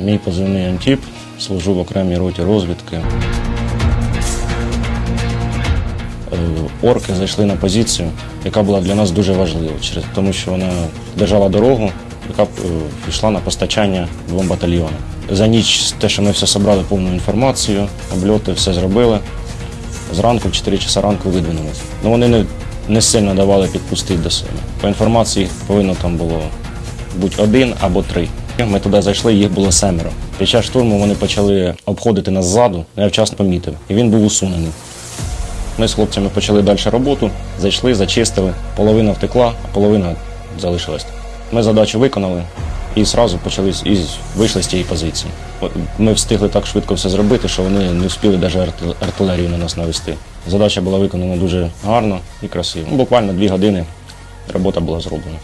Мій позивний Антіп, служу в окремій роті розвідки. Е, Орки зайшли на позицію, яка була для нас дуже важлива, тому що вона держала дорогу, яка е, йшла на постачання двом батальйонам. За ніч те, що ми все зібрали повну інформацію, обльоти, все зробили. Зранку, в 4 часа ранку видвинулися. Ну вони не, не сильно давали підпустити до себе. По інформації повинно там було бути один або три. Ми туди зайшли, їх було семеро. Під час штурму вони почали обходити нас ззаду, я вчасно помітив, і він був усунений. Ми з хлопцями почали далі роботу, зайшли, зачистили, половина втекла, а половина залишилась. Ми задачу виконали і одразу почали і вийшли з тієї позиції. Ми встигли так швидко все зробити, що вони не встигли навіть артилерію на нас навести. Задача була виконана дуже гарно і красиво. Ну, Буквально дві години робота була зроблена.